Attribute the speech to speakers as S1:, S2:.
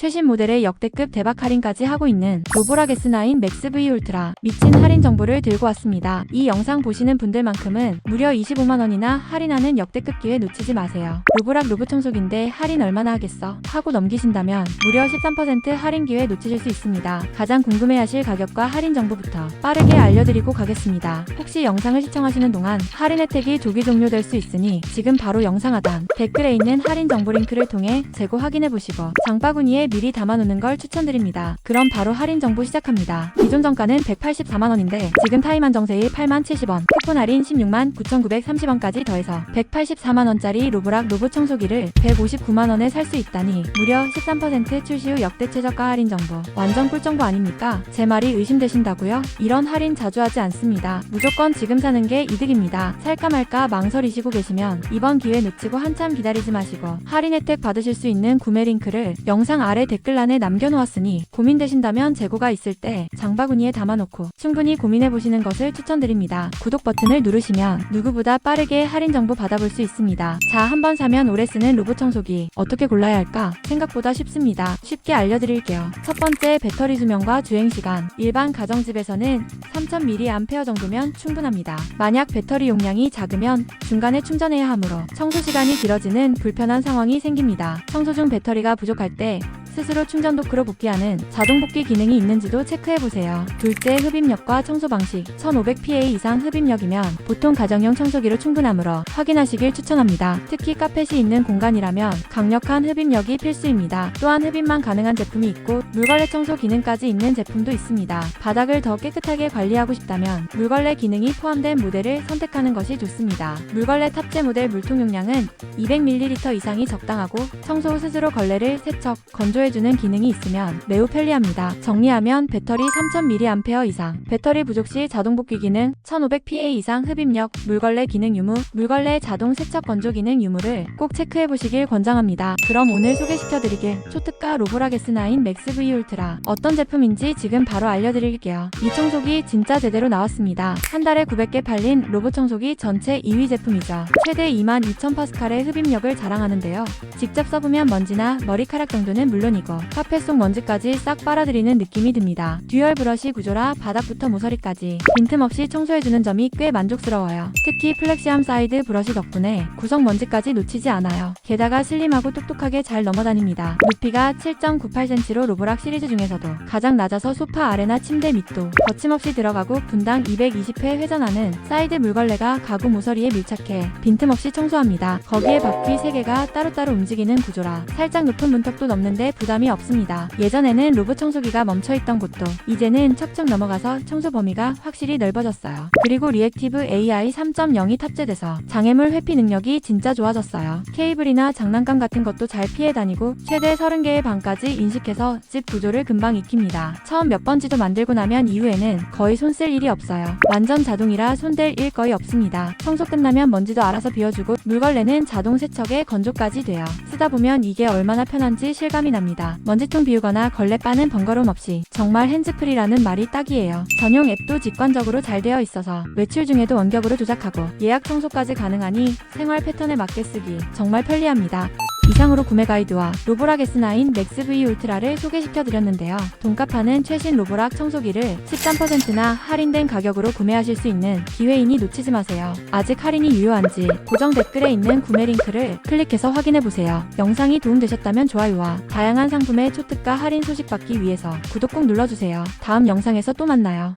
S1: 최신 모델의 역대급 대박 할인까지 하고 있는 로보락 S9 맥스 V 울트라 미친 할인 정보를 들고 왔습니다. 이 영상 보시는 분들만큼은 무려 25만원이나 할인하는 역대급 기회 놓치지 마세요. 로보락 로봇 청소기인데 할인 얼마나 하겠어? 하고 넘기신다면 무려 13% 할인 기회 놓치실 수 있습니다. 가장 궁금해하실 가격과 할인 정보부터 빠르게 알려드리고 가겠습니다. 혹시 영상을 시청하시는 동안 할인 혜택이 조기 종료될 수 있으니 지금 바로 영상 하단 댓글에 있는 할인 정보 링크를 통해 재고 확인해 보시고 장바구니에 미리 담아놓는 걸 추천드립니다. 그럼 바로 할인 정보 시작합니다. 기존 정가는 184만원인데 지금 타임 한정 세일 8만 70원, 쿠폰 할인 16만 9,930원까지 더해서 184만원짜리 로보락 로봇 청소기를 159만원에 살 수 있다니 무려 13% 출시 후 역대 최저가 할인 정보. 완전 꿀정보 아닙니까? 제 말이 의심되신다고요? 이런 할인 자주 하지 않습니다. 무조건 지금 사는 게 이득입니다. 살까 말까 망설이시고 계시면 이번 기회 놓치고 한참 기다리지 마시고 할인 혜택 받으실 수 있는 구매 링크를 영상 아래 댓글란에 남겨놓았으니 고민되신다면 재고가 있을 때 장바구니에 담아놓고 충분히 고민해보시는 것을 추천드립니다. 구독 버튼을 누르시면 누구보다 빠르게 할인 정보 받아볼 수 있습니다. 자, 한번 사면 오래 쓰는 로봇 청소기 어떻게 골라야 할까? 생각보다 쉽습니다. 쉽게 알려드릴게요. 첫 번째 배터리 수명과 주행시간 일반 가정집에서는 3000mAh 정도면 충분합니다. 만약 배터리 용량이 작으면 중간에 충전해야 하므로 청소 시간이 길어지는 불편한 상황이 생깁니다. 청소 중 배터리가 부족할 때 스스로 충전 도크로 복귀하는 자동 복귀 기능이 있는지도 체크해보세요. 둘째, 흡입력과 청소 방식. 1500PA 이상 흡입력이면 보통 가정용 청소기로 충분하므로 확인하시길 추천합니다. 특히 카펫이 있는 공간이라면 강력한 흡입력이 필수입니다. 또한 흡입만 가능한 제품이 있고 물걸레 청소 기능까지 있는 제품도 있습니다. 바닥을 더 깨끗하게 관리하고 싶다면 물걸레 기능이 포함된 모델을 선택하는 것이 좋습니다. 물걸레 탑재 모델 물통 용량은 200ml 이상이 적당하고 청소 후 스스로 걸레를 세척, 건조 해주는 기능이 있으면 매우 편리합니다. 정리하면 배터리 3000mAh 이상, 배터리 부족 시 자동 복귀 기능, 1500PA 이상 흡입력, 물걸레 기능 유무, 물걸레 자동 세척 건조 기능 유무를 꼭 체크해 보시길 권장합니다. 그럼 오늘 소개시켜드리길 초특가 로보락 S9 맥스 V 울트라 어떤 제품인지 지금 바로 알려드릴게요. 이 청소기 진짜 제대로 나왔습니다. 한 달에 900개 팔린 로봇 청소기 전체 2위 제품이죠. 최대 22,000 파스칼의 흡입력을 자랑하는데요. 직접 써보면 먼지나 머리카락 정도는 물론 이고 카펫 속 먼지까지 싹 빨아들이는 느낌이 듭니다. 듀얼 브러쉬 구조라 바닥부터 모서리까지 빈틈없이 청소해주는 점이 꽤 만족스러워요. 특히 플렉시암 사이드 브러쉬 덕분에 구석 먼지까지 놓치지 않아요. 게다가 슬림하고 똑똑하게 잘 넘어다닙니다. 높이가 7.98cm로 로보락 시리즈 중에서도 가장 낮아서 소파 아래나 침대 밑도 거침없이 들어가고 분당 220회 회전하는 사이드 물걸레가 가구 모서리에 밀착해 빈틈없이 청소합니다. 거기에 바퀴 3개가 따로따로 움직이는 구조라 살짝 높은 문턱도 넘는데 부담이 없습니다. 예전에는 로봇 청소기가 멈춰있던 곳도 이제는 척척 넘어가서 청소 범위가 확실히 넓어졌어요. 그리고 리액티브 AI 3.0이 탑재돼서 장애물 회피 능력이 진짜 좋아졌어요. 케이블이나 장난감 같은 것도 잘 피해 다니고 최대 30개의 방까지 인식해서 집 구조를 금방 익힙니다. 처음 몇 번지도 만들고 나면 이후에는 거의 손 쓸 일이 없어요. 완전 자동이라 손댈 일 거의 없습니다. 청소 끝나면 먼지도 알아서 비워주고 물걸레는 자동 세척에 건조까지 돼요. 쓰다 보면 이게 얼마나 편한지 실감이 납니다. 먼지통 비우거나 걸레 빠는 번거로움 없이 정말 핸즈프리라는 말이 딱이에요. 전용 앱도 직관적으로 잘 되어 있어서 외출 중에도 원격으로 조작하고 예약 청소까지 가능하니 생활 패턴에 맞게 쓰기 정말 편리합니다. 이상으로 구매 가이드와 로보락 S9 맥스 V 울트라를 소개시켜드렸는데요. 돈값하는 최신 로보락 청소기를 13%나 할인된 가격으로 구매하실 수 있는 기회이니 놓치지 마세요. 아직 할인이 유효한지 고정 댓글에 있는 구매 링크를 클릭해서 확인해보세요. 영상이 도움되셨다면 좋아요와 다양한 상품의 초특가 할인 소식 받기 위해서 구독 꼭 눌러주세요. 다음 영상에서 또 만나요.